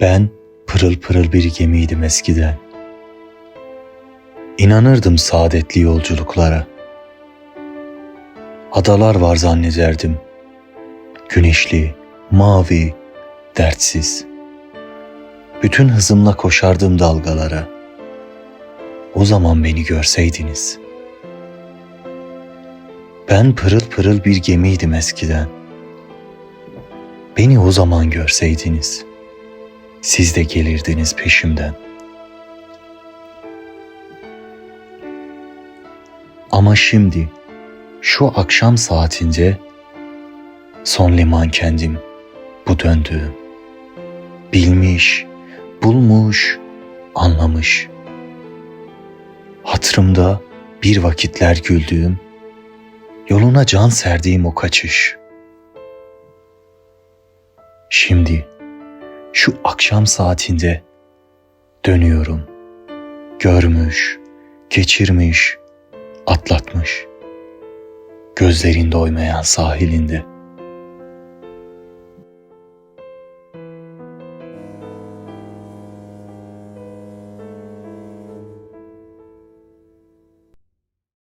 Ben pırıl pırıl bir gemiydim eskiden. İnanırdım saadetli yolculuklara. Adalar var zannederdim. Güneşli, mavi, dertsiz. Bütün hızımla koşardım dalgalara. O zaman beni görseydiniz. Ben pırıl pırıl bir gemiydim eskiden. Beni o zaman görseydiniz.'' siz de gelirdiniz peşimden. Ama şimdi şu akşam saatinde son liman kendim bu döndüğüm. Bilmiş, bulmuş, anlamış. Hatırımda bir vakitler güldüğüm, yoluna can serdiğim o kaçış. Şimdi şu akşam saatinde dönüyorum. Görmüş, geçirmiş, atlatmış. Gözlerin doymayan sahilinde.''